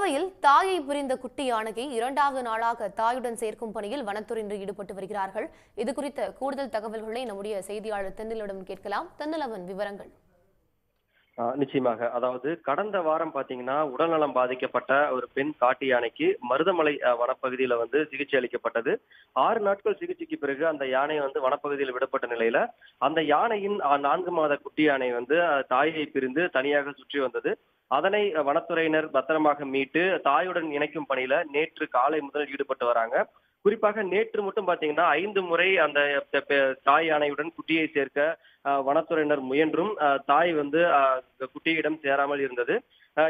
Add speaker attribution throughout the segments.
Speaker 1: கோவையில் தாயை புரிந்த குட்டி யானையை இரண்டாவது நாளாக தாயுடன் சேர்க்கும் பணியில் வனத்துறையினர் ஈடுபட்டு வருகிறார்கள். இது குறித்த கூடுதல் தகவல்களை நம்முடைய செய்தியாளர் தென்னிலிடம் கேட்கலாம். தென்னிலவன் விவரங்கள்.
Speaker 2: நிச்சயமாக. அதாவது கடந்த வாரம் பாத்தீங்கன்னா உடல்நலம் பாதிக்கப்பட்ட ஒரு பெண் காட்டு யானைக்கு மருதமலை வனப்பகுதியில வந்து சிகிச்சை அளிக்கப்பட்டது. ஆறு நாட்கள் சிகிச்சைக்கு பிறகு அந்த யானை வந்து வனப்பகுதியில் விடப்பட்ட நிலையில அந்த யானையின் நான்கு மாத குட்டி யானை வந்து தாயை பிரிந்து தனியாக சுற்றி வந்தது. அதனை வனத்துறையினர் பத்திரமாக மீட்டு தாயுடன் இணைக்கும் பணியில நேற்று காலை முதல் ஈடுபட்டு வராங்க. குறிப்பாக நேற்று மட்டும் பாத்தீங்கன்னா ஐந்து முறை அந்த பெ- பெ- தாய் யானையுடன் குட்டியை சேர்க்க வனத்துறையினர் முயன்றும் தாய் வந்து குட்டியிடம் சேராமல் இருந்தது.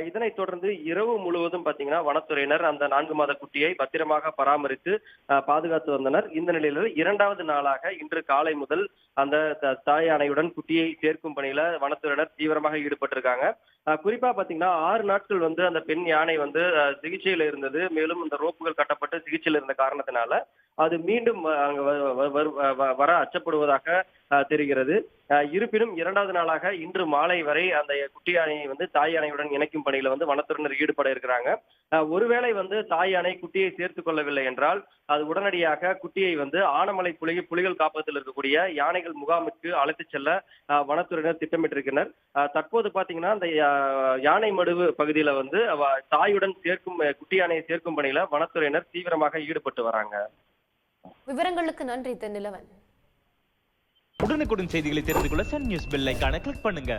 Speaker 2: இதனைத் தொடர்ந்து இரவு முழுவதும் பாத்தீங்கன்னா வனத்துறையினர் அந்த நான்கு மாத குட்டியை பத்திரமாக பராமரித்து பாதுகாத்து வந்தனர். இந்த நிலையில் இரண்டாவது நாளாக இன்று காலை முதல் அந்த தாய் யானையுடன் குட்டியை சேர்க்கும் பணியில வனத்துறையினர் தீவிரமாக ஈடுபட்டிருக்காங்க. குறிப்பா பாத்தீங்கன்னா ஆறு நாட்கள் வந்து அந்த பெண் யானை வந்து சிகிச்சையில இருந்தது. மேலும் இந்த ரோப்புகள் கட்டப்பட்டு சிகிச்சையில் இருந்த காரணத்தினால அது மீண்டும் அங்க வர அச்சப்படுவதாக தெரிகிறது. இருப்பினும் இரண்டாவது நாளாக இன்று மாலை வரை அந்த குட்டி யானையை வந்து தாய் யானையுடன் இணைக்கும் பணியில வந்து வனத்துறையினர் ஈடுபட இருக்கிறாங்க. ஒருவேளை வந்து தாய் யானை குட்டியை சேர்த்துக் கொள்ளவில்லை என்றால் அது உடனடியாக குட்டியை வந்து ஆனமலை புலி புலிகள் காப்பகத்தில் இருக்கக்கூடிய யானைகள் முகாமுக்கு அழைத்துச் செல்ல அஹ், வனத்துறையினர் திட்டமிட்டிருக்கின்றனர். தற்போது பாத்தீங்கன்னா அந்த யா- யானை மடுவு பகுதியில வந்து தாயுடன் சேர்க்கும் குட்டி யானையை சேர்க்கும் பணியில வனத்துறையினர் தீவிரமாக ஈடுபட்டு வராங்க.
Speaker 1: விவரங்களுக்கு நன்றி தென்னிலவன்.
Speaker 3: உடனுக்குடன் செய்திகளை தெரிந்து கொள்ள சன் நியூஸ் பெல் ஐக்கான கிளிக் பண்ணுங்க.